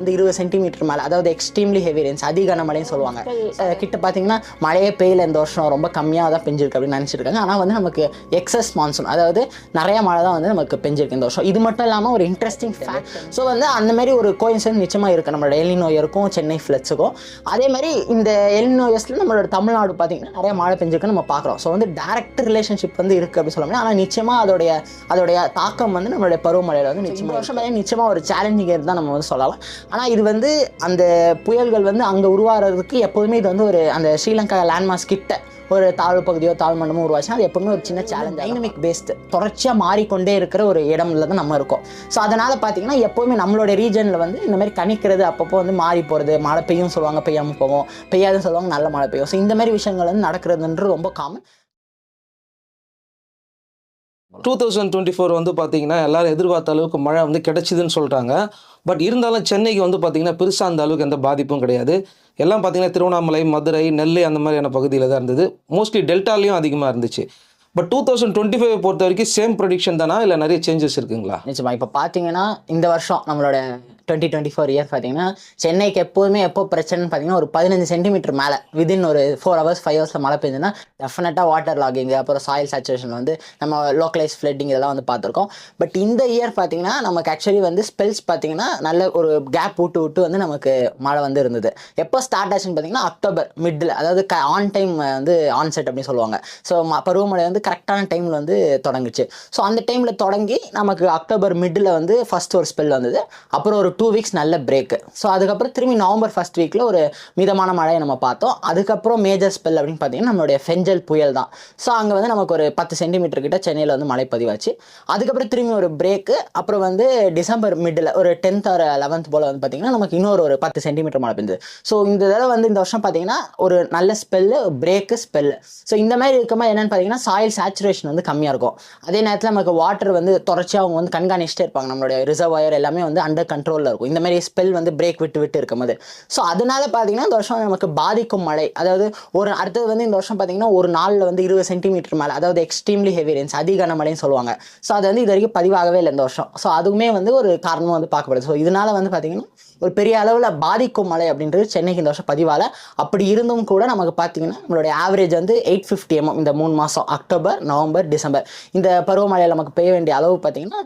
இந்த இருபது சென்டிமீட்டர் மேலே அதாவது எக்ஸ்ட்ரீம்லி ஹெவி ரெயின்ஸ் அதிக கனமழைன்னு சொல்லுவாங்க. கிட்ட பார்த்தீங்கன்னா மழையே பெய்யல இந்த வருஷம் ரொம்ப கம்மியாக தான் பெஞ்சிருக்கு அப்படின்னு நினச்சிருக்காங்க. ஆனால் வந்து நமக்கு எக்ஸஸ் மான்சூன் அதாவது நிறைய மழை தான் வந்து நமக்கு பெஞ்சிருக்கு இந்த வருஷம். இது மட்டும் இல்லாமல் ஒரு இன்ட்ரெஸ்டிங் ஃபேக்ட் ஸோ வந்து அந்த மாதிரி ஒரு கோயின்சன் நிச்சயமாக இருக்குது நம்மளோட எலினோயருக்கும் சென்னை ஃப்ளட்ஸுக்கும் அதே மாதிரி இந்த எலினோயர்ஸில் நம்மளோட தமிழ்நாடு பார்த்தீங்கன்னா நிறைய மழை பெஞ்சிருக்குன்னு நம்ம பார்க்குறோம் ஸோ வந்து டேரக்ட் ரிலேஷன்ஷிப் வந்து இருக்குது அப்படின்னு சொல்ல முடியும் ஆனால் நிச்சயமாக அதோடைய அதோடைய தாக்கம் வந்து நம்மளுடைய பருவமழையில் வந்து நிச்சயமாக வருஷம் நிச்சயமாக ஒரு சேலஞ்சிங் தான் நம்ம வந்து சொல்லலாம். ஆனால் இது வந்து அந்த புயல்கள் வந்து அங்கே உருவாகிறதுக்கு எப்போதுமே இது வந்து ஒரு அந்த ஸ்ரீலங்கா லேண்ட்மார்க்ஸ் கிட்ட ஒரு தாழ்வு பகுதியோ தாழ்மண்டமோ உருவாச்சுன்னா அது எப்பவுமே ஒரு சின்ன சேலஞ்ச் டைனமிக் பேஸ்டு தொடர்ச்சியாக மாறிக்கொண்டே இருக்கிற ஒரு இடம்ல தான் நம்ம இருக்கோம். ஸோ அதனால் பார்த்தீங்கன்னா எப்போவுமே நம்மளோட ரீஜனில் வந்து இந்த மாதிரி கணிக்கிறது அப்பப்போ வந்து மாறி போகிறது மழை பெய்யும் சொல்லுவாங்க பெய்யாமல் போவோம். பெய்யாதுன்னு சொல்லுவாங்க நல்ல மழை பெய்யும். ஸோ இந்த மாதிரி விஷயங்கள் வந்து நடக்கிறதுன்றது ரொம்ப common two thousand twenty four வந்து பார்த்தீங்கன்னா எல்லாரும் எதிர்பார்த்த அளவுக்கு மழை வந்து கிடைச்சிதுன்னு சொல்கிறாங்க பட் இருந்தாலும் சென்னைக்கு வந்து பார்த்தீங்கன்னா பெருசாக அந்த அளவுக்கு எந்த பாதிப்பும் கிடையாது. எல்லாம் பார்த்தீங்கன்னா திருவண்ணாமலை மதுரை நெல்லை அந்த மாதிரியான பகுதியில் தான் இருந்தது. மோஸ்ட்லி டெல்டாலையும் அதிகமாக இருந்துச்சு. But two thousand twenty five பொறுத்த வரைக்கும் சேம் ப்ரொடிக்ஷன் தானா? இல்லை நிறைய சேஞ்சஸ் இருக்குங்களா? நிச்சயமா. இப்போ பார்த்தீங்கன்னா இந்த வருஷம் நம்மளோட டுவெண்ட்டி டுவெண்ட்டி ஃபோர் இயர் பார்த்தீங்கன்னா சென்னைக்கு எப்போதுமே எப்போ பிரச்சனைன்னு பார்த்தீங்கன்னா ஒரு பதினஞ்சு சென்டிமீட்டர் மேலே விதின் ஒரு ஃபோர் ஹவர்ஸ் ஃபைவ் ஹவர்ஸில் மழை பெய்யுதுன்னா டெஃபினட்டாக வாட்டர் லாகிங் அப்புறம் சாயில் சேச்சுரேஷன் வந்து நம்ம லோக்கலைஸ் ஃப்ளட்டிங் இதெல்லாம் வந்து பார்த்துருக்கோம் பட் இந்த இயர் பார்த்தீங்கன்னா நமக்கு ஆக்சுவலி வந்து ஸ்பெல்ஸ் பார்த்தீங்கன்னா நல்ல ஒரு கேப் விட்டு விட்டு வந்து நமக்கு மழை வந்து இருந்தது. எப்போ ஸ்டார்ட் ஆச்சுன்னு பார்த்தீங்கன்னா அக்டோபர் மிட்டில் அதாவது க ஆன் டைம் வந்து ஆன் செட் அப்படின்னு சொல்லுவாங்க. ஸோ பருவமழை வந்து கரெக்டான டைமில் வந்து தொடங்குச்சு. ஸோ அந்த டைமில் தொடங்கி நமக்கு அக்டோபர் மிட்டில் வந்து ஃபஸ்ட் ஒரு ஸ்பெல் வந்தது. அப்புறம் ஒரு டூ வீக்ஸ் நல்ல பிரேக்கு ஸோ அதுக்கப்புறம் திரும்பி நவம்பர் ஃபஸ்ட் வீக்கில் ஒரு மிதமான மழையை நம்ம பார்த்தோம். அதுக்கப்புறம் மேஜர் ஸ்பெல் அப்படின்னு பார்த்தீங்கன்னா நம்மளுடைய ஃபெஞ்சல் புயல் தான். ஸோ அங்கே வந்து நமக்கு ஒரு பத்து சென்டிமீட்டர் கிட்ட சென்னையில் வந்து மழை பதிவாச்சு. அதுக்கப்புறம் திரும்பி ஒரு பிரேக்கு அப்புறம் வந்து டிசம்பர் மிடில் ஒரு டென்த் ஆர் லெவன்த் போல் வந்து பார்த்தீங்கன்னா நமக்கு இன்னொரு ஒரு பத்து சென்டிமீட்டர் மழை பெஞ்சது. ஸோ இந்த தடவை வந்து இந்த வருஷம் பார்த்தீங்கன்னா ஒரு நல்ல ஸ்பெல்லு பிரேக்கு ஸ்பெல்லு ஸோ இந்த மாதிரி இருக்கும்போது என்னென்னு பார்த்தீங்கன்னா சாயில் சேச்சுரேஷன் வந்து கம்மியாக இருக்கும். அதே நேரத்தில் நமக்கு வாட்டர் வந்து தொடர்ச்சியாக அவங்க வந்து கண்காணிச்சிட்டே இருப்பாங்க. நம்மளுடைய ரிசர்வாயர் எல்லாமே வந்து அண்டர் கண்ட்ரோலில் இருக்கும். இந்த மாதிரி ஸ்பெல் வந்து பிரேக் விட்டு விட்டு இருக்கும்போது. ஸோ அதனால பார்த்தீங்கன்னா இந்த வருஷம் நமக்கு பாதிக்கும் மழை. அதாவது ஒரு அடுத்தது வந்து இந்த வருஷம் பார்த்தீங்கன்னா ஒரு நாளில் வந்து இருபது சென்டிமீட்டர் மேலே அதாவது எக்ஸ்ட்ரீம்லி ஹெவி ரெயின்ஸ் அதிக மழைன்னு சொல்லுவாங்க. ஸோ அது வந்து இது வரைக்கும் பதிவாகவே இல்லை இந்த வருஷம். ஸோ அதுவுமே வந்து ஒரு காரணமாக வந்து பார்க்கப்படுது. ஸோ இதனால வந்து பார்த்தீங்கன்னா ஒரு பெரிய அளவில் பாதிக்கும் மழை அப்படின்றது சென்னைக்கு இந்த வருஷம் பதிவால. அப்படி இருந்தும் கூட நமக்கு பார்த்தீங்கன்னா நம்மளுடைய ஆவரேஜ் வந்து எயிட் ஃபிஃப்டி எம்எம் இந்த மூணு மாதம் அக்டோபர் நவம்பர் டிசம்பர் இந்த பருவமழையில் நமக்கு பெய்ய வேண்டிய அளவு பார்த்தீங்கன்னா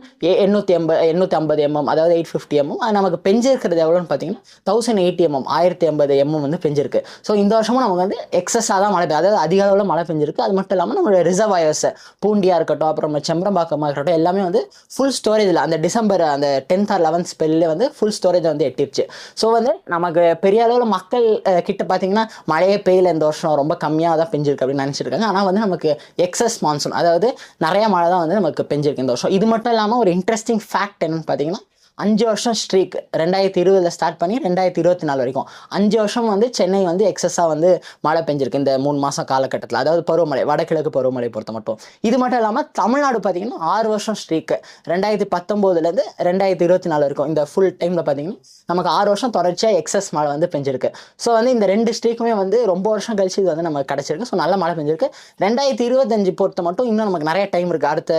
எண்ணூற்றி எண்பது எண்ணூற்றி ஐம்பது எம்எம் அதாவது எயிட் ஃபிஃப்டி எம்எம் நமக்கு பெஞ்சிருக்கிறது எவ்வளோன்னு பார்த்தீங்கன்னா தௌசண்ட் எயிட்டி எம்எம் ஆயிரத்தி ஐம்பது எம்எம் வந்து பெஞ்சிருக்கு. ஸோ இந்த வருஷமும் நமக்கு வந்து எக்ஸஸாக தான் மழை பெய்யும் அதாவது அதிக அளவில் மழை பெஞ்சிருக்கு. அது மட்டும் இல்லாமல் நம்மளோட ரிசர்வ் ஆயர்ஸ் பூண்டியாக இருக்கட்டும் அப்புறம் செம்பரம்பாக்கமாக இருக்கட்டும் எல்லாமே வந்து ஃபுல் ஸ்டோரேஜில் அந்த டிசம்பர் அந்த டென்த் ஆர் லெவன்த் ஸ்பெல்லே வந்து ஃபுல் ஸ்டோரேஜ் வந்து எட்டிருச்சு. ஸோ வந்து நமக்கு பெரிய அளவில் மக்கள் கிட்ட பார்த்தீங்கன்னா மழையே பெய்யல இந்த வருஷம். ரொம்ப கம்மியாக தான் பெஞ்சிருக்கு அப்படின்னு நினச்சிருக்காங்க ஆனால் வந்து நமக்கு எக்ஸஸ் மான்சூன் அதாவது நிறைய மழை தான் வந்து நமக்கு பெஞ்சிருக்கு இந்த வருஷம். இது மட்டும் இல்லாமல் ஒரு இன்ட்ரெஸ்டிங் ஃபேக்ட் என்னன்னு பார்த்தீங்கன்னா அஞ்சு வருஷம் ஸ்ட்ரீக் ரெண்டாயிரத்தி இருபதில் ஸ்டார்ட் பண்ணி ரெண்டாயிரத்தி இருபத்தி நாலு வரைக்கும். அஞ்சு வருஷம் வந்து சென்னை வந்து எக்ஸஸாக வந்து மழை பெஞ்சிருக்கு இந்த மூணு மாதம் காலகட்டத்தில். அதாவது பருவமழை வடகிழக்கு பருவமழை பொறுத்த மட்டும். இது மட்டும் இல்லாமல் தமிழ்நாடு பார்த்தீங்கன்னா ஆறு வருஷம் ஸ்ட்ரீக் ரெண்டாயிரத்தி பத்தொம்போதுலேருந்து ரெண்டாயிரத்தி இருபத்தி நாலு வரைக்கும். இந்த ஃபுல் டைமில் பார்த்தீங்கன்னா நமக்கு ஆறு வருஷம் தொடர்ச்சியாக எக்ஸஸ் மழை வந்து பெஞ்சிருக்கு. ஸோ வந்து இந்த ரெண்டு ஸ்ட்ரீக்குமே வந்து ரொம்ப வருஷம் கழிச்சு இது வந்து நமக்கு கிடச்சிருக்கு. ஸோ நல்ல மழை பெஞ்சிருக்கு. ரெண்டாயிரத்தி இருபத்தஞ்சு பொறுத்த மட்டும் இன்னும் நமக்கு நிறைய டைம் இருக்குது அடுத்த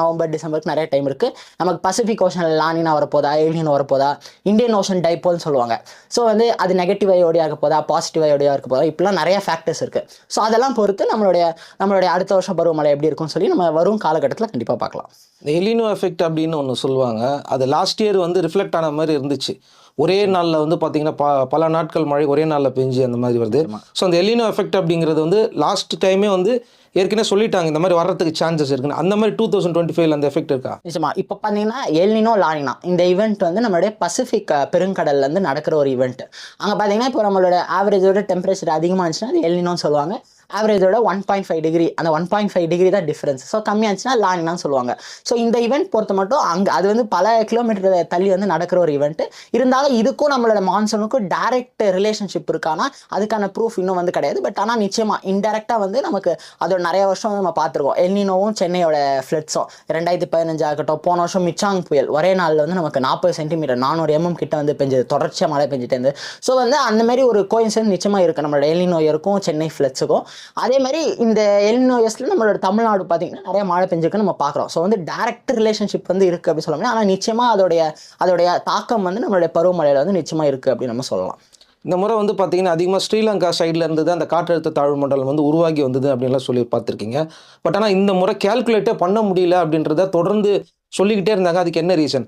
நவம்பர் டிசம்பருக்கு நிறைய டைம் இருக்குது நமக்கு பசிபிக் ஓஷனில் லானினா வரப்போதா ஏலியன் வரப்போதா இந்தியன் ஓஷன் டைப்போல்னு சொல்லுவாங்க. ஸோ வந்து அது நெகட்டிவ் ஐயோடியாக இருக்க போதா பாசிட்டிவ் ஐயோடியாக இருக்க போதா இப்படிலாம் நிறைய ஃபேக்டர்ஸ் இருக்குது ஸோ அதெல்லாம் பொறுத்து நம்மளுடைய நம்மளுடைய அடுத்த வருஷம் பருவமழை எப்படி இருக்கும்னு சொல்லி நம்ம வரும் காலகட்டத்தில் கண்டிப்பாக பார்க்கலாம். எலினோ எஃபெக்ட் அப்படின்னு ஒன்று சொல்லுவாங்க. அது லாஸ்ட் இயர் வந்து ரிஃப்ளெக்ட் ஆன மாதிரி இருந்துச்சு. ஒரே நாளில் வந்து பார்த்தீங்கன்னா ப பல நாட்கள் மழை ஒரே நாளில் பெஞ்சு அந்த மாதிரி வருது. ஸோ அந்த எலினோ எஃபெக்ட் அப்படிங்கிறது வந்து லாஸ்ட் டைமே வந்து ஏற்கனவே சொல்லிட்டாங்க இந்த மாதிரி வர்றதுக்கு சான்சஸ் இருக்குன்னு. அந்த மாதிரி டூ தௌசண்ட் டுவெண்ட்டி ஃபைவ்ல அந்த எஃபெக்ட் இருக்கா? நிச்சயமா. இப்போ பார்த்தீங்கன்னா எல்னினோ லானினா இந்த ஈவெண்ட் வந்து நம்மளுடைய பசிபிக் அஹ், பெருங்கடல்ல இருந்து நடக்கிற ஒரு ஈவெண்ட் அங்கே பார்த்தீங்கன்னா இப்போ நம்மளோட ஆவரேஜோட டெம்பரேச்சர் அதிகமாக இருந்துச்சுன்னா அது எல்னினோன்னு சொல்லுவாங்க. ஆவரேஜோட ஒன் பாயிண்ட் ஃபைவ் டிகிரி அந்த ஒன் பாயிண்ட் ஃபைவ் டிகிரி தான் டிஃப்ரென்ஸ் ஸோ கம்மியாச்சுன்னா லாங் தான் சொல்லுவாங்க. ஸோ இந்த ஈவெண்ட் பொறுத்த மட்டும் அங்கே அது வந்து பல கிலோமீட்டர் தள்ளி வந்து நடக்கிற ஒரு ஈவெண்ட் இருந்தாலும் இதுக்கும் நம்மளோட மான்சூனுக்கும் டைரக்ட் ரிலேஷன்ஷிப் இருக்கானா அதுக்கான ப்ரூஃப் இன்னும் வந்து கிடையாது. பட் ஆனால் நிச்சயமாக இன்டெரக்டாக வந்து நமக்கு அதோட நிறைய வருஷம் நம்ம பார்த்துருக்கோம். எல்னினோவும் சென்னையோட ஃப்ளட்ஸும் ரெண்டாயிரத்தி பதினஞ்சு ஆகட்டும் போன வருஷம் மிச்சாங் புயல். ஒரே நாளில் வந்து நமக்கு நாற்பது சென்டிமீட்டர் நானூறு எம்எம் கிட்ட வந்து பெஞ்சது. தொடர்ச்சியாக மழை பெஞ்சிட்டே இருந்து ஸோ வந்து அந்த மாதிரி ஒரு கோயின்சன் நிச்சயமாக இருக்குது நம்மளோட எல்னினோ சென்னை ஃப்ளட்ஸுக்கும் அதே மாதிரி இந்த எல்னோயஸில் நம்மளோட தமிழ்நாடு பார்த்தீங்கன்னா நிறைய மழை பெஞ்சிருக்கு நம்ம பார்க்குறோம் ஸோ வந்து டேரக்ட் ரிலேஷன்ஷிப் வந்து இருக்குது அப்படின்னு சொல்ல முடியும் ஆனால் நிச்சயமாக அதோடைய அதோடைய தாக்கம் வந்து நம்மளுடைய பருவமழையில் வந்து நிச்சயமாக இருக்குது அப்படின்னு நம்ம சொல்லலாம். இந்த முறை வந்து பார்த்தீங்கன்னா அதிகமாக ஸ்ரீலங்கா சைடில் இருந்து தான் அந்த காற்றழுத்த தாழ்வு மண்டலம் வந்து உருவாகி வந்தது அப்படின்லாம் சொல்லி பார்த்துருக்கீங்க பட் ஆனால் இந்த முறை கேல்குலேட்டே பண்ண முடியல அப்படின்றத தொடர்ந்து சொல்லிக்கிட்டே இருந்தாங்க. அதுக்கு என்ன ரீசன்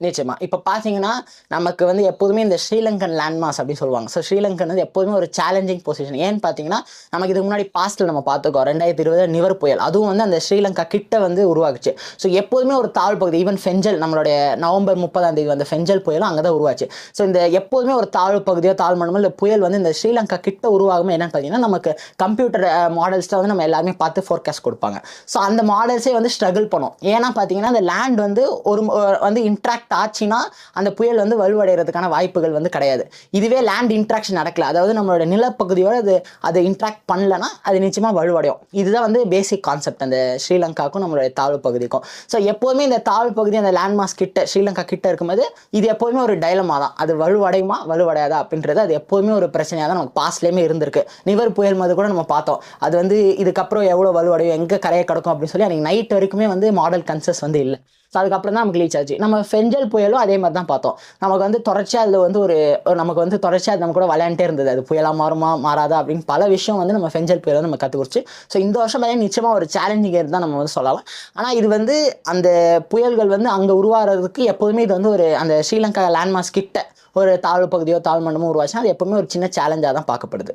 நிச்சயமா. இப்போ பார்த்தீங்கன்னா நமக்கு வந்து எப்போதுமே இந்த ஸ்ரீலங்கன் லேண்ட்மாஸ் அப்படின்னு சொல்லுவாங்க. ஸோ ஸ்ரீலங்கன் வந்து எப்போதுமே ஒரு சேலஞ்சிங் பொசிஷன் ஏன்னு பார்த்தீங்கன்னா நமக்கு இதுக்கு முன்னாடி பாஸ்ட்டில் நம்ம பார்த்துக்கோம் ரெண்டாயிரத்தி இருபது நிவர் புயல். அதுவும் வந்து அந்த ஸ்ரீலங்கா கிட்ட வந்து உருவாக்குச்சு. ஸோ எப்போதுமே ஒரு தாழ் பகுதி ஈவன் ஃபெஞ்சல் நம்மளுடைய நவம்பர் முப்பதாம் தேதி வந்த ஃபெஞ்சல் புயலும் அங்கே தான் உருவாச்சு. ஸோ இந்த எப்போதுமே ஒரு தாழ்வு பகுதியோ தாழ் மண்டலமோ இல்லை புயல் வந்து இந்த ஸ்ரீலங்கா கிட்ட உருவாகும் என்னன்னு பார்த்தீங்கன்னா நமக்கு கம்ப்யூட்டர் மாடல்ஸில் வந்து நம்ம எல்லாருமே பார்த்து ஃபோர்காஸ்ட் கொடுப்பாங்க. ஸோ அந்த மாடல்ஸே வந்து ஸ்ட்ரகிள் பண்ணும். ஏன்னா பார்த்தீங்கன்னா அந்த லேண்ட் வந்து ஒரு வந்து இன்ட்ராக்ட் ஆச்சுன்னா அந்த புயல் வந்து வலுவடைகிறதுக்கான வாய்ப்புகள் வந்து கிடையாது. இதுவே லேண்ட் இன்ட்ராக்ஷன் நடக்கல. அதாவது நம்மளோட நிலப்பகுதியோட அது அது இன்ட்ராக்ட் பண்ணலன்னா அது நிச்சயமாக வலுவடையும். இதுதான் வந்து பேசிக் கான்செப்ட் அந்த ஸ்ரீலங்காவுக்கும் நம்மளுடைய தாழ்வு பகுதிக்கும். ஸோ எப்போதுமே இந்த தாழ்வு பகுதி அந்த லேண்ட்மாஸ் கிட்ட ஸ்ரீலங்கா கிட்ட இருக்கும்போது இது எப்போதுமே ஒரு டைலமா தான். அது வலுவடையுமா வலுவடையாதா அப்படின்றது அது எப்போதுமே ஒரு பிரச்சனையாக தான் நமக்கு பாஸ்ட்லேயுமே இருந்திருக்கு. நிவர் புயல் மாதிரி கூட நம்ம பார்த்தோம். அது வந்து இதுக்கப்புறம் எவ்வளோ வலுவடையும் எங்கே கரையை கிடக்கும் அப்படின்னு சொல்லி அன்றைக்கி நைட் வரைக்குமே வந்து மாடல் கன்சஸ் வந்து இல்லை. ஸோ அதுக்கப்புறம் தான் நமக்கு ரீச் ஆச்சு. நம்ம ஃபெஞ்சல் புயலும் அதே மாதிரி தான் பார்த்தோம். நமக்கு வந்து தொடர்ச்சியாக அதில் வந்து ஒரு நமக்கு வந்து தொடர்ச்சியாக அது நம்ம கூட விளையாண்டே இருந்தது. அது புயலாக மாறுமா மாறாதா அப்படின்னு பல விஷயம் வந்து நம்ம ஃபெஞ்சல் புயல் வந்து நம்ம கற்றுக்குறிச்சு ஸோ இந்த வருஷம் பார்த்தீங்கன்னா நிச்சயமாக ஒரு சேலஞ்சிங் தான் நம்ம வந்து சொல்லலாம். ஆனால் இது வந்து அந்த புயல்கள் வந்து அங்கே உருவாகிறதுக்கு எப்போதுமே இது வந்து ஒரு அந்த ஸ்ரீலங்கா லேண்ட்மார்க்ஸ் கிட்ட ஒரு தாழ்வு பகுதியோ தாழ்மண்டமோ உருவாச்சுன்னா அது எப்பவுமே ஒரு சின்ன சேலஞ்சாக தான் பார்க்கப்படுது.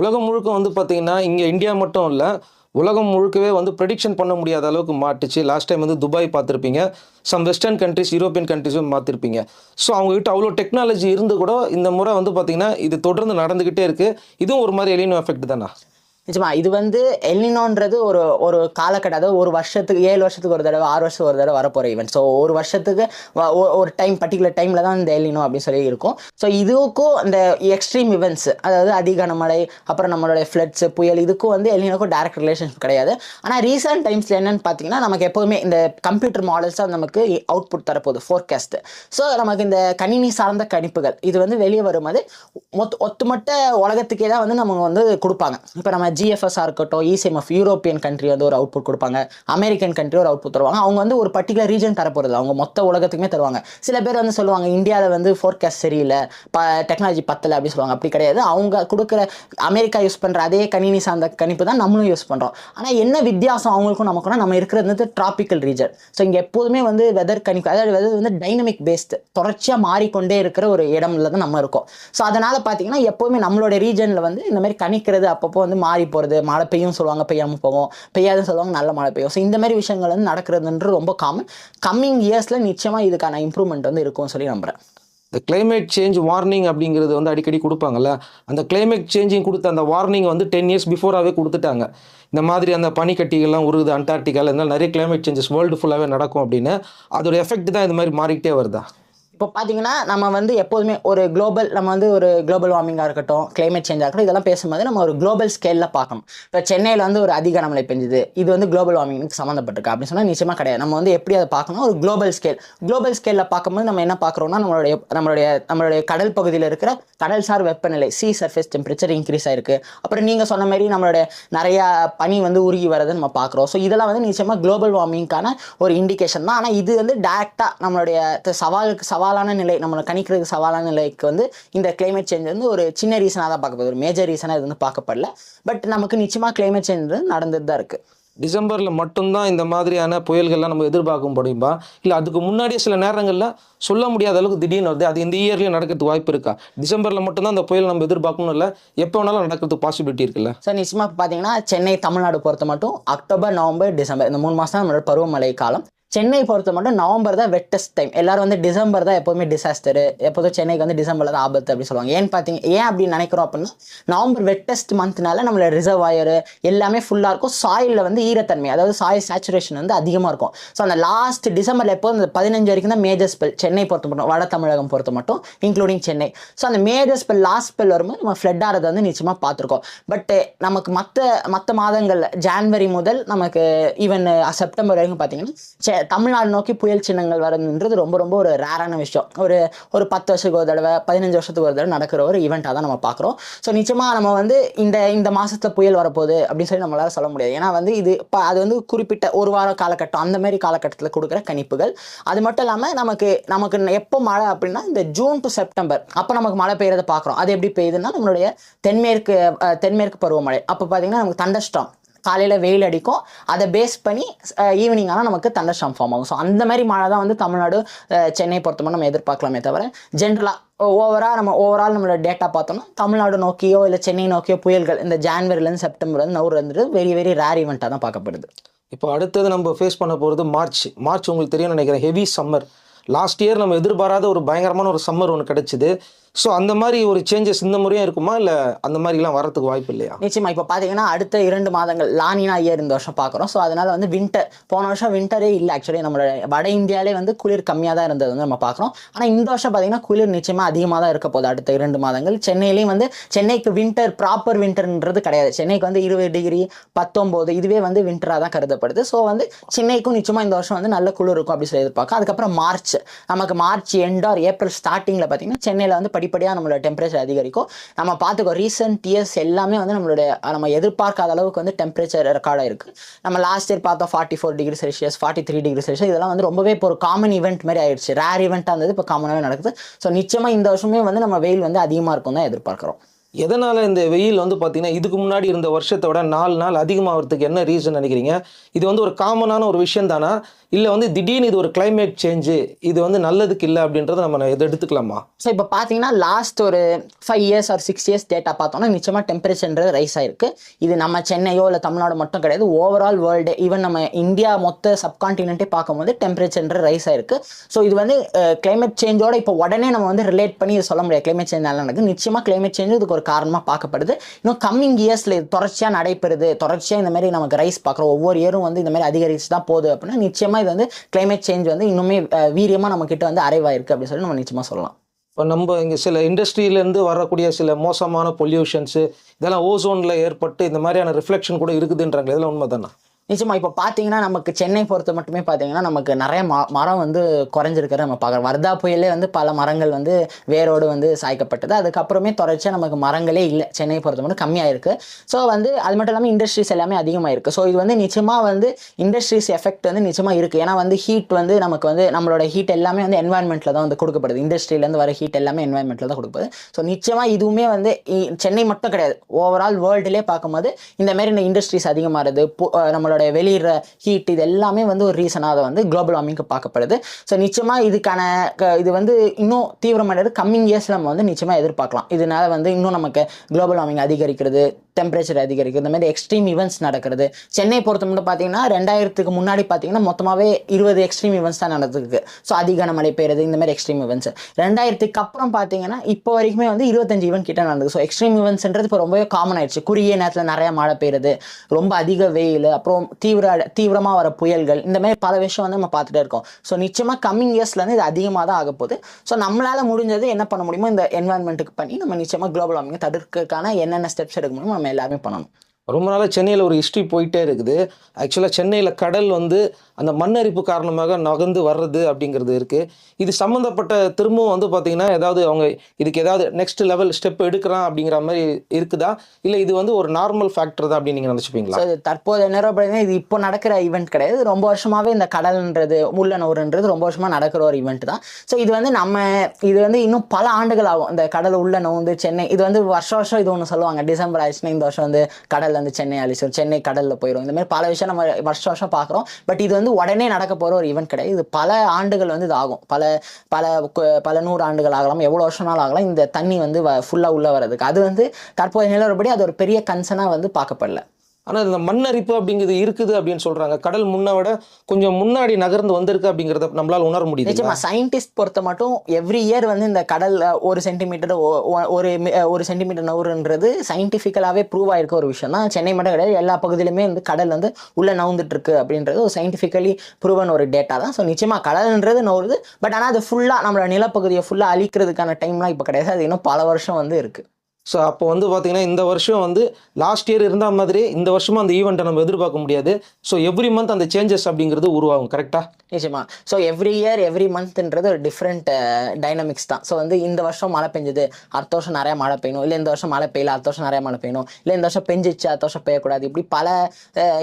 உலகம் முழுக்க வந்து பார்த்தீங்கன்னா இங்கே இந்தியா மட்டும் இல்லை உலகம் முழுக்கவே வந்து ப்ரெடிக்ஷன் பண்ண முடியாத அளவுக்கு மாட்டுச்சு. லாஸ்ட் டைம் வந்து துபாய் பார்த்துருப்பீங்க. சம் வெஸ்டர்ன் கண்ட்ரிஸ் யூரோப்பியன் கண்ட்ரிஸும் பார்த்துருப்பீங்க. ஸோ அவங்ககிட்ட அவ்வளோ டெக்னாலஜி இருந்து கூட இந்த முறை வந்து பார்த்திங்கன்னா இது தொடர்ந்து நடந்துக்கிட்டே இருக்குது இதுவும் ஒரு மாதிரி எலினோ எஃபெக்ட் தானா? நிஜமா இது வந்து எல்லினோன்றது ஒரு ஒரு காலக்கட்ட அதாவது ஒரு வருஷத்துக்கு ஏழு வருஷத்துக்கு ஒரு தடவை ஆறு வருஷத்துக்கு ஒரு தடவை வரப்போகிற ஈவெண்ட் ஸோ ஒரு வருஷத்துக்கு ஒரு டைம் பர்டிகுலர் டைமில் தான் இந்த எல்லினோ அப்படின்னு சொல்லி இருக்கும். ஸோ இதுக்கும் இந்த எக்ஸ்ட்ரீம் இவெண்ட்ஸ் அதாவது அதிக மழை அப்புறம் நம்மளுடைய ஃப்ளட்ஸ் புயல் இதுக்கும் வந்து எல்லினோக்கும் டேரக்ட் ரிலேஷன்ஷிப் கிடையாது. ஆனால் ரீசெண்ட் டைம்ஸில் என்னென்னு பார்த்தீங்கன்னா நமக்கு எப்போதுமே இந்த கம்ப்யூட்டர் மாடல்ஸ் தான் நமக்கு அவுட்புட் தரப்போகுது ஃபோர்காஸ்ட் ஸோ நமக்கு இந்த கணினி சார்ந்த கணிப்புகள் இது வந்து வெளியே வரும்போது மொத்த ஒத்துமொட்ட உலகத்துக்கே தான் வந்து நம்ம வந்து கொடுப்பாங்க. இப்போ நம்ம ஜிஎஃப்எஸ்ஆ இருக்கட்டும் இசிஎம்எஃப் யூரோப்பியன் கண்ட்ரி வந்து ஒரு அவுட்புட் கொடுப்பாங்க. அமெரிக்கன் கண்ட்ரி ஒரு அவுட்புட் தருவாங்க. அவங்க வந்து ஒரு பர்டிகுலர் ரீஜன் தரப்போகிறது அவங்க மொத்த உலகத்துக்குமே தருவாங்க. சில பேர் வந்து சொல்லுவாங்க இந்தியாவில் வந்து ஃபோர்காஸ்ட் சரியில்லை. ப டெக்னாலஜி பத்தலை அப்படி சொல்லுவாங்க. அப்படி கிடையாது. அவங்க கொடுக்குற அமெரிக்கா யூஸ் பண்ணுற அதே கணினி சார்ந்த கணிப்பு தான் நம்மளும் யூஸ் பண்ணுறோம் ஆனால் என்ன வித்தியாசம் அவங்களுக்கும் நமக்குன்னா நம்ம இருக்கிறது வந்து டிராபிக்கல் ரீஜன் ஸோ இங்கே எப்போதுமே வந்து வெதர் கணிப்பு அதாவது வெதர் வந்து டைனமிக் பேஸ்டு தொடர்ச்சியாக மாறிக்கொண்டே இருக்கிற ஒரு இடம்ல தான் நம்ம இருக்கோம். ஸோ அதனால் பார்த்தீங்கன்னா எப்போதுமே நம்மளோட ரீஜனில் வந்து இந்த மாதிரி கணிக்கிறது அப்பப்போ வந்து மாறி மாறி போகிறது மழை பெய்யும் சொல்லுவாங்க பெய்யாமல் போகும். பெய்யாதுன்னு சொல்லுவாங்க நல்ல மழை பெய்யும். ஸோ இந்த மாதிரி விஷயங்கள் வந்து நடக்கிறதுன்றது ரொம்ப காமன் கம்மிங் இயர்ஸில் நிச்சயமாக இதுக்கான இம்ப்ரூவ்மெண்ட் வந்து இருக்கும்னு சொல்லி நம்புகிறேன் இந்த கிளைமேட் சேஞ்ச் வார்னிங் அப்படிங்கிறது வந்து அடிக்கடி கொடுப்பாங்கல்ல? அந்த கிளைமேட் சேஞ்சிங் கொடுத்த அந்த வார்னிங் வந்து டென் இயர்ஸ் பிஃபோராகவே கொடுத்துட்டாங்க. இந்த மாதிரி அந்த பனிக்கட்டிகள்லாம் உருகுது அண்டார்டிகாவில் இருந்தாலும் நிறைய கிளைமேட் சேஞ்சஸ் வேர்ல்டு ஃபுல்லாகவே நடக்கும் அப்படின்னு அதோட எஃபெக்ட் தான் இது மாதிரி மாறிக்கிட்டே வருதா? இப்போ பார்த்தீங்கன்னா நம்ம வந்து எப்போதுமே ஒரு குளோபல் நம்ம வந்து ஒரு குளோபல் வார்மிங்காக இருக்கட்டும் கிளைமேட் சேஞ்சாக இருக்கட்டும் இதெல்லாம் பேசும்போது நம்ம ஒரு குளோபல் ஸ்கேலில் பார்க்கணும். இப்போ சென்னையில் வந்து ஒரு அதிக நம்மளை பெஞ்சுது. இது வந்து குளோபல் வார்மிங்க்கு சம்மந்தப்பட்டிருக்கு. அப்படின்னு சொன்னால் நிச்சயமாக கிடையாது. நம்ம வந்து எப்படி அதை பார்க்கணும் ஒரு குளோபல் ஸ்கேல் குளோபல் ஸ்கேலில் பார்க்கும்போது நம்ம என்ன பார்க்குறோம்னா நம்மளுடைய நம்மளுடைய நம்மளுடைய கடல் பகுதியில் இருக்கிற கடல் சார் வெப்பநிலை சி சர்ஃபேஸ் டெம்பரேச்சர் இன்க்ரீஸ் ஆயிருக்கு. அப்புறம் நீங்கள் சொன்ன மாதிரி நம்மளுடைய நிறையா பனி வந்து உருகி வரதை நம்ம பார்க்குறோம். ஸோ இதெல்லாம் வந்து நிச்சயமாக குளோபல் வார்மிங்க்கான ஒரு இண்டிகேஷன் தான். ஆனால் இது வந்து டேரெக்டாக நம்மளுடைய சவாலுக்கு சவால் சவாலான நிலை நம்மளை கணிக்கிறதுக்கு சவாலான நிலைக்கு வந்து இந்த climate சேஞ்ச் வந்து ஒரு சின்ன ரீசனாக தான் பார்க்கப்படுது ஒரு மேஜர் ரீசனாக இது வந்து பார்க்கப்படல. பட் நமக்கு நிச்சயமாக climate சேஞ்ச் நடந்துட்டு தான் இருக்குது டிசம்பரில் மட்டும்தான் இந்த மாதிரியான புயல்கள்லாம் நம்ம எதிர்பார்க்க முடியுமா? இல்லை அதுக்கு முன்னாடியே சில நேரங்களில் சொல்ல முடியாத அளவுக்கு திடீர்னு வருது. அது இந்த இயர்லேயும் நடக்கிறதுக்கு வாய்ப்பு இருக்கா? டிசம்பரில் மட்டும்தான் அந்த புயல் நம்ம எதிர்பார்க்கணும் இல்லை எப்போ வேணாலும் நடக்கிறதுக்கு பாசிபிலிட்டி இருக்குல்ல? ஸோ நிச்சயமாக பார்த்தீங்கன்னா சென்னை தமிழ்நாடு பொறுத்த மட்டும் அக்டோபர் நவம்பர் டிசம்பர் இந்த மூணு மாதம் தான் நம்மளோட பருவமழை காலம். சென்னை பொறுத்த மட்டும் நவம்பர் தான் வெட்டஸ்ட் டைம். எல்லாரும் வந்து டிசம்பர் தான் எப்போதுமே டிசாஸ்டர் எப்போதும் சென்னைக்கு வந்து டிசம்பரில் தான் ஆபத்து அப்படி சொல்லுவாங்க. ஏன்னு பார்த்தீங்க ஏன் அப்படி நினைக்கிறோம் அப்படின்னா நவம்பர் வெட்டஸ்ட் மந்த்னால நம்மளோட ரிசர்வாயர் எல்லாமே ஃபுல்லாக இருக்கும். சாயிலில் வந்து ஈரத்தன்மை அதாவது சாயில் சேச்சுரேஷன் வந்து அதிகமாக இருக்கும். ஸோ அந்த லாஸ்ட் டிசம்பரில் எப்போ அந்த பதினஞ்சு வரைக்கும் தான் மேஜர் ஸ்பெல் சென்னை பொறுத்த மட்டும் வட தமிழகம் பொறுத்த மட்டும் இன்க்ளூடிங் சென்னை. ஸோ அந்த மேஜர் ஸ்பெல் லாஸ்ட் ஸ்பெல் வரும்போது நம்ம ஃப்ளட் ஆகிறத வந்து நிச்சயமாக பார்த்துருக்கோம். பட் eh, நமக்கு மற்ற மற்ற மாதங்களில் ஜான்வரி முதல் நமக்கு ஈவன் செப்டம்பர் eh, வரைக்கும் பார்த்தீங்கன்னா செ- தமிழ்நாடு நோக்கி புயல் சின்னங்கள் வரதுன்றது ரொம்ப ரொம்ப ஒரு ரேரான விஷயம். ஒரு ஒரு பத்து வருஷத்துக்கு ஒரு தடவை பதினஞ்சு வருஷத்துக்கு ஒரு தடவை நடக்கிற ஒரு ஈவெண்ட்டாக தான் நம்ம பார்க்குறோம். ஸோ நிச்சயமாக நம்ம வந்து இந்த இந்த மாதத்தில் புயல் வரப்போகுது அப்படின்னு சொல்லி நம்மளால் சொல்ல முடியாது. ஏன்னா வந்து இது இப்போ அது வந்து குறிப்பிட்ட ஒரு வார காலகட்டம் அந்த மாதிரி காலகட்டத்தில் கொடுக்குற கணிப்புகள். அது மட்டும் இல்லாமல் நமக்கு நமக்கு எப்போ மழை அப்படின்னா இந்த ஜூன் டு செப்டம்பர் அப்போ நமக்கு மழை பெய்யறதை பார்க்குறோம். அது எப்படி பெய்யுதுன்னா நம்மளுடைய தென்மேற்கு தென்மேற்கு பருவமழை. அப்போ பார்த்தீங்கன்னா நமக்கு தண்டஸ்டாம் காலையில் வெயில் அடிக்கும். அதை பேஸ் பண்ணி ஈவினிங் ஆனால் நமக்கு தண்டர்ஸ்டாம் ஃபார்ம் ஆகும். ஸோ அந்த மாதிரி மழை தான் வந்து தமிழ்நாடு சென்னை பொறுத்தவரை நம்ம எதிர்பார்க்கலாமே தவிர ஜென்ரலாக ஓவராக நம்ம ஓவரால் நம்மளோட டேட்டா பார்த்தோம்னா தமிழ்நாடு நோக்கியோ இல்லை சென்னை நோக்கியோ புயல்கள் இந்த ஜான்வரிலேருந்து செப்டம்பர்லேருந்து நவுறது வெரி வெரி ரேர் ஈவெண்ட்டாக தான் பார்க்கப்படுது. இப்போ அடுத்தது நம்ம ஃபேஸ் பண்ண போகிறது மார்ச் மார்ச் உங்களுக்கு தெரியும் நினைக்கிறேன். ஹெவி சம்மர் லாஸ்ட் இயர் நம்ம எதிர்பாராத ஒரு பயங்கரமான ஒரு சம்மர் ஒன்று கிடைச்சிது. ஸோ அந்த மாதிரி ஒரு சேஞ்சஸ் இந்த முறையும் இருக்குமா? இல்லை அந்த மாதிரிலாம் வரதுக்கு வாய்ப்பு இல்லையா? நிச்சயமா. இப்போ பார்த்தீங்கன்னா அடுத்த இரண்டு மாதங்கள் லானினா இயர் இந்த வருஷம் பார்க்குறோம் ஸோ அதனால வந்து வின்டர் போன வருஷம் வின்டரே இல்லை. ஆக்சுவலி நம்மளோட வட இந்தியாவிலே வந்து குளிர் கம்மியாக தான் இருந்தது வந்து நம்ம பார்க்குறோம் ஆனால் இந்த வருஷம் பார்த்தீங்கன்னா குளிர் நிச்சயமாக அதிகமாக தான் இருக்க போகுது அடுத்த இரண்டு மாதங்கள். சென்னையிலையும் வந்து சென்னைக்கு வின்டர் ப்ராப்பர் வின்டர்ன்றது கிடையாது. சென்னைக்கு வந்து இருபது டிகிரி பத்தொம்போது இதுவே வந்து வின்டராக தான் கருதப்படுது. ஸோ வந்து சென்னைக்கும் நிச்சயமாக இந்த வருஷம் வந்து நல்ல குளிர் இருக்கும் அப்படி சொல்லி எதிர்பார்க்கும் அதுக்கப்புறம் மார்ச். நமக்கு மார்ச் எண்ட் ஆர் ஏப்ரல் ஸ்டார்டிங்கில் பார்த்தீங்கன்னா சென்னையில் வந்து படிப்படியாக நம்மளோட டெம்பரேச்சர் அதிகரிக்கும். நம்ம பார்த்துக்கோ ரீசெண்ட் இயர்ஸ் எல்லாமே வந்து நம்மளுடைய நம்ம எதிர்பார்க்காத அளவுக்கு வந்து டெம்பரேச்சர் ரெக்கார்ட் இருக்குது நம்ம லாஸ்ட் இயர் பார்த்தோம் forty four degree celsius forty three degree celsius இதெல்லாம் வந்து ரொம்பவே இப்போ ஒரு காமன் ஈவெண்ட் மாதிரி ஆயிடுச்சு. ரேர் ஈவெண்ட்டாக இருந்தது இப்போ காமனாகவே நடக்குது. ஸோ நிச்சயமாக இந்த வருஷமே வந்து நம்ம வெயில் வந்து அதிகமாக இருக்கும் தான் எதிர்பார்க்குறோம். எதனால் இந்த வெயில் வந்து பார்த்தீங்கன்னா இதுக்கு முன்னாடி இருந்த வருஷத்தோட நாலு நாள் அதிகமாகிறதுக்கு என்ன ரீசன் நினைக்கிறீங்க? இது வந்து ஒரு காமனான ஒரு விஷயம் தானா? இல்லை வந்து திடீர்னு இது ஒரு கிளைமேட் சேஞ்சு இது வந்து நல்லதுக்கு இல்லை அப்படின்றத நம்ம இதை எடுத்துக்கலாமா? ஸோ இப்போ பார்த்தீங்கன்னா லாஸ்ட் ஒரு five years or six years data பார்த்தோம்னா நிச்சயமாக டெம்பரேச்சர்ன்றது ரைஸ் ஆயிருக்கு. இது நம்ம சென்னையோ இல்லை தமிழ்நாடு மட்டும் கிடையாது ஓவரால் வேர்ல்டு ஈவன் நம்ம இந்தியா மொத்த சப்கான்டினென்ட்டே பார்க்கும்போது டெம்பரேச்சர்ன்றது ரைஸ் ஆயிருக்கு. ஸோ இது வந்து கிளைமேட் சேஞ்சோட இப்போ உடனே நம்ம வந்து ரிலேட் பண்ணி சொல்ல முடியாது. கிளைமேட் சேஞ்ச் நல்லா நடக்குது. நிச்சயமாக கிளைமேட் சேஞ்சு இதுக்கு ஒரு காரணமாக பார்க்கப்படுது. இன்னும் கம்மிங் இயர்ஸில் இது தொடர்ச்சியாக நடைபெறுது. தொடர்ச்சியாக இந்த மாதிரி நமக்கு ரைஸ் பார்க்குறோம் ஒவ்வொரு இயரும் வந்து இந்த மாதிரி அதிகரிச்சு தான் போகுது அப்படின்னா நிச்சயமாக இது வந்து கிளைமேட் சேஞ்ச் வந்து இன்னுமே வீரியமாக நம்ம வந்து அரைவாயிருக்கு அப்படின்னு சொல்லி நம்ம நிச்சயமாக சொல்லலாம். இப்போ நம்ம இங்கே சில இண்டஸ்ட்ரியிலேருந்து வரக்கூடிய சில மோசமான பொல்யூஷன்ஸு இதெல்லாம் ஓசோனில் ஏற்பட்டு இந்த மாதிரியான ரிஃப்ளெக்ஷன் கூட இருக்குதுன்றாங்களே இதெல்லாம் உண்மை தானே நிச்சயமா இப்போ பார்த்தீங்கன்னா நமக்கு சென்னை பொறுத்த மட்டுமே பார்த்தீங்கன்னா நமக்கு நிறைய ம மரம் வந்து குறைஞ்சிருக்கிற நம்ம பார்க்குறோம். வர்தா புயலே வந்து பல மரங்கள் வந்து வேரோடு வந்து சாய்க்கப்பட்டது. அதுக்கப்புறமே தொடர்ச்சியாக நமக்கு மரங்களே இல்லை. சென்னை பொறுத்த மட்டும் கம்மியாக இருக்குது ஸோ வந்து அது மட்டும் இல்லாமல் இண்டஸ்ட்ரீஸ் எல்லாமே அதிகமாக இருக்குது ஸோ இது வந்து நிச்சயமாக வந்து இண்டஸ்ட்ரீஸ் எஃபெக்ட் வந்து நிச்சயமாக இருக்குது ஏன்னா வந்து ஹீட் வந்து நமக்கு வந்து நம்மளோட ஹீட் எல்லாமே வந்து என்வாயன்மெண்ட்டில் தான் வந்து கொடுக்கப்படுது. இண்டஸ்ட்ரியிலேருந்து வர ஹீட் எல்லாமே என்வாயன்மெண்ட்டில் தான் கொடுக்கப்படுது. ஸோ நிச்சயமாக இதுவுமே வந்து இ- சென்னை மட்டும் கிடையாது. ஓவரால் வேர்ல்டுலேயே பார்க்கும்போது இந்த மாதிரி இந்த இண்டஸ்ட்ரீஸ் அதிகமாகிறது நம்மளோட அதோட வெளியிடுற ஹீட் இது எல்லாமே வந்து ஒரு ரீசனாக அதை வந்து குளோபல் வார்மிங்க்கு பார்க்கப்படுது. ஸோ நிச்சயமாக இதுக்கான க- இது வந்து இன்னும் தீவிரமானது கம்மிங் இயர்ஸில் நம்ம வந்து நிச்சயமாக எதிர்பார்க்கலாம். இதனால வந்து இன்னும் நமக்கு குளோபல் வார்மிங் அதிகரிக்கிறது டெம்பரேச்சர் அதிகரிக்கிறது இந்த மாதிரி எக்ஸ்ட்ரீம் ஈவெண்ட்ஸ் நடக்கிறது. சென்னை பொறுத்த மட்டும் பார்த்தீங்கன்னா ரெண்டாயிரத்துக்கு முன்னாடி பார்த்தீங்கன்னா மொத்தமாகவே இருபது எக்ஸ்ட்ரீம் ஈவெண்ட்ஸ் தான் நடந்துருக்கு. ஸோ அதிக மழை பெய்யுறது இந்த மாதிரி எக்ஸ்ட்ரீம் ஈவெண்ட்ஸ் ரெண்டாயிரத்துக்கு அப்புறம் பார்த்தீங்கன்னா இப்போ வரைக்குமே வந்து இருபத்தஞ்சு ஈவெண்ட் கிட்ட நடந்தது ஸோ எக்ஸ்ட்ரீம் ஈவெண்ட்ஸ்ன்றது இப்போ ரொம்பவே காமன் ஆயிடுச்சு. குறுகிய நேரத்தில் நிறைய மழை பெய்யுறது ரொம்ப அதிக வெயில் அப்புறம் தீவிர தீவிரமாக வர புயல்கள் இந்த மாதிரி பல விஷயம் வந்து நம்ம பார்த்துட்டே இருக்கோம். ஸோ நிச்சயமாக கம்மிங் இயர்ஸ்லேருந்து இது அதிகமாக தான் ஆக போகுது. ஸோ நம்மளால் முடிஞ்சது என்ன பண்ண முடியுமோ இந்த என்வாயன்மெண்ட்டுக்கு பண்ணி நம்ம நிச்சயமாக குளோபல் வார்மிங்கை தடுக்கிறதுக்கான என்னென்ன ஸ்டெப்ஸ் எடுக்க முடியுமோ நம்ம எல்லாமே பண்ணணும். ரொம்ப நாளாக சென்னையில் ஒரு ஹிஸ்ட்ரி போயிட்டே இருக்குது. ஆக்சுவலாக சென்னையில் கடல் வந்து அந்த மண்ணரிப்பு காரணமாக நகர்ந்து வர்றது அப்படிங்கிறது இருக்குது இது சம்மந்தப்பட்ட திரும்பவும் வந்து பார்த்திங்கன்னா ஏதாவது அவங்க இதுக்கு ஏதாவது நெக்ஸ்ட் லெவல் ஸ்டெப் எடுக்கிறான் அப்படிங்கிற மாதிரி இருக்குதா? இல்லை இது வந்து ஒரு நார்மல் ஃபேக்டர் தான் அப்படின்னு நீங்கள் நினச்சிப்பீங்களா? ஸோ இது தற்போது இது இப்போ நடக்கிற ஈவெண்ட் கிடையாது. ரொம்ப வருஷமாகவே இந்த கடல்ன்றது உள்ளனூறுன்றது ரொம்ப வருஷமாக நடக்கிற ஒரு ஈவெண்ட் தான். ஸோ இது வந்து நம்ம இது வந்து இன்னும் பல ஆண்டுகள் ஆகும். இந்த கடல் உள்ள நோந்து சென்னை இது வந்து வருஷம் வருஷம் இது ஒன்று சொல்லுவாங்க. டிசம்பர் ஆயிடுச்சுன்னா இந்த வருஷம் வந்து கடல் வந்து சென்னை அழிச்சிடும் சென்னை கடலில் போயிடும் இந்த மாதிரி பல விஷயம் நம்ம வருஷம் வருஷம் பார்க்குறோம். பட் இது வந்து உடனே நடக்க போகிற ஒரு ஈவெண்ட் கிடையாது. இது பல ஆண்டுகள் வந்து இது ஆகும். பல பல பல நூறு ஆண்டுகள் ஆகலாம். எவ்வளோ வருஷம் ஆகலாம். இந்த தண்ணி வந்து ஃபுல்லாக உள்ளே வர்றதுக்கு. அது வந்து தற்போதைய நிலவரப்படி அது ஒரு பெரிய கன்சர்னாக வந்து பார்க்கப்படல. ஆனால் இந்த மண்ணரிப்பு அப்படிங்கிறது இருக்குது அப்படின்னு சொல்கிறாங்க கடல் முன்ன விட கொஞ்சம் முன்னாடி நகர்ந்து வந்திருக்கு அப்படிங்கிறத நம்மளால் உணர முடியுது நிச்சயமா சயின்டிஸ்ட் பொறுத்த மட்டும் எவ்ரி இயர் வந்து இந்த கடல் ஒரு சென்டிமீட்டர் ஒரு ஒரு சென்டிமீட்டர் நவுறுன்றது சயின்டிஃபிக்கலாகவே ப்ரூவ் ஆயிருக்க ஒரு விஷயம் தான். சென்னை மட்டும் கிடையாது எல்லா பகுதியிலுமே வந்து கடல் வந்து உள்ள நவுந்துட்டு இருக்கு அப்படின்றது ஒரு சயின்டிஃபிக்கலி ப்ரூவன் ஒரு டேட்டா தான். ஸோ நிச்சயமாக கடல்ன்றது நவுறுது பட் ஆனால் அது ஃபுல்லாக நம்மளோட நிலப்பகுதியை ஃபுல்லாக அழிக்கிறதுக்கான டைம்லாம் இப்போ கிடையாது. அது இன்னும் பல வருஷம் வந்து இருக்குது ஸோ அப்போ வந்து பார்த்தீங்கன்னா இந்த வருஷம் வந்து லாஸ்ட் இயர் இருந்த மாதிரி இந்த வருஷமும் அந்த ஈவெண்ட்டை நம்ம எதிர்பார்க்க முடியாது. ஸோ எவ்ரி மந்த் அந்த சேஞ்சஸ் அப்படிங்கிறது உருவாகும் கரெக்டாக நிச்சயமா. ஸோ எவ்ரி இயர் எவ்ரி மந்த்ன்றது ஒரு டிஃப்ரெண்ட் டைனமிக்ஸ் தான். ஸோ வந்து இந்த வருஷம் மழை பெஞ்சது அடுத்த வருஷம் நிறைய மழை பெய்யணும். இல்லை இந்த வருஷம் மழை பெய்யல அடுத்த வருஷம் நிறைய மழை பெய்யணும். இல்லை இந்த வருஷம் பெஞ்சிச்சு அடுத்த வருஷம் பெய்யக்கூடாது. இப்படி பல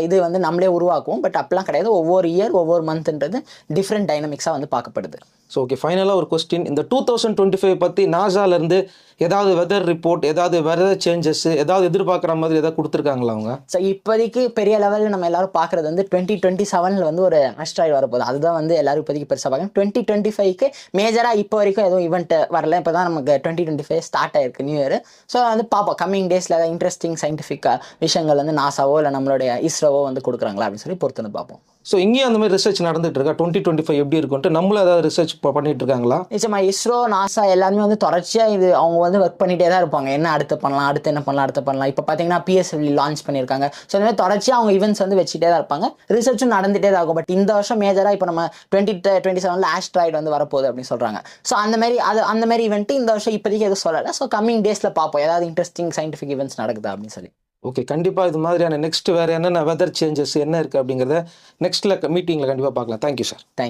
இது வந்து நம்மளே உருவாக்குவோம். பட் அப்படிலாம் கிடையாது. ஒவ்வொரு இயர் ஒவ்வொரு மந்த்ன்றது டிஃப்ரெண்ட் டைனமிக்ஸாக வந்து பார்க்கப்படுது. ஸோ ஓகே ஃபைனலாக ஒரு கொஸ்டின் இந்த டூ தௌசண்ட் டுவெண்ட்டி ஃபைவ் பற்றி நாசாலேருந்து ஏதாவது வெதர் ரிப்போர்ட் ஏதாவது வெதர் சேஞ்சஸ் ஏதாவது எதிர்பார்க்குற மாதிரி ஏதாவது கொடுத்துருக்காங்களா அவங்க? ஸோ இப்போதைக்கு பெரிய லெவலில் நம்ம எல்லாரும் பார்க்குறது வந்து டுவெண்ட்டி டுவெண்ட்டி செவனில் வந்து ஒரு அஸ்ட்ராய்டு வரப்போகுது. அதுதான் வந்து எல்லாரும் இப்போதைக்கு பெருசாக பார்க்கணும். டுவெண்ட்டி டுவெண்ட்டி ஃபைவ்க்கு மேஜராக இப்போ வரைக்கும் எதுவும் ஈவெண்ட் வரல. இப்போ தான் நமக்கு டுவெண்ட்டி டுவெண்ட்டி ஃபைவ் ஸ்டார்ட் ஆயிருக்கு நியூ இயர் ஸோ வந்து பார்ப்போம். கம்மிங் டேஸில் ஏதாவது இன்ட்ரெஸ்டிங் சயின்டிஃபிக் விஷயங்கள் வந்து நாசாவோ இல்லை நம்மளுடைய இஸ்ரோவோ வந்து கொடுக்குறாங்களா அப்படின்னு சொல்லி பொறுத்து வந்து பார்ப்போம். ஸோ இங்கேயும் அந்த மாதிரி ரிசர்ச் நடந்துட்டு இருக்கா டுவெண்ட்டி டுவெண்ட்டி ஃபைவ் எப்படி இருக்குன்ட்டு நம்மளும் ஏதாவது ரிசர்ச் பண்ணிட்டு இருக்காங்களா நிச்சயமா இஸ்ரோ நாசா எல்லாருமே வந்து தொடர்ச்சியாக இது அவங்க வந்து ஒர்க் பண்ணிட்டே தான் இருப்பாங்க. என்ன அடுத்து பண்ணலாம் அடுத்து என்ன பண்ணலாம் அடுத்து பண்ணலாம். இப்போ பார்த்தீங்கன்னா பிஎஸ்எல்வி லான்ச் பண்ணியிருக்காங்க. ஸோ இந்த மாதிரி தொடர்ச்சியாக அவங்க ஈவெண்ட்ஸ் வந்து வச்சுட்டே தான் இருப்பாங்க. ரிசர்ச்சும் நடந்துகிட்டே தான் இருக்கும். பட் இந்த வருஷம் மேஜராக இப்போ நம்ம டுவெண்ட்டி டுவெண்ட்டி செவனில் ஆஸ்ட்ராய்டு வந்து வரப்போகுது அப்படின்னு சொல்கிறாங்க ஸோ அந்த மாதிரி அது அந்த மாதிரி ஈவெண்ட் இந்த வருஷம் இப்போதைக்கு எதுவும் சொல்லலை. ஸோ கம்மிங் டேஸில் பார்ப்போம். ஏதாவது இன்ட்ரெஸ்டிங் சயின்டிஃபிக் ஈவெண்ட்ஸ் நடக்குதா அப்படின்னு சொல்லி. ஓகே கண்டிப்பாக இது மாதிரியான நெக்ஸ்ட் வேறு என்னென்ன வெதர் சேஞ்சஸ் என்ன இருக்குது அப்படிங்கிறத நெக்ஸ்ட்டில் மீட்டிங்கில் கண்டிப்பாக பார்க்கலாம். Thank you sir thank you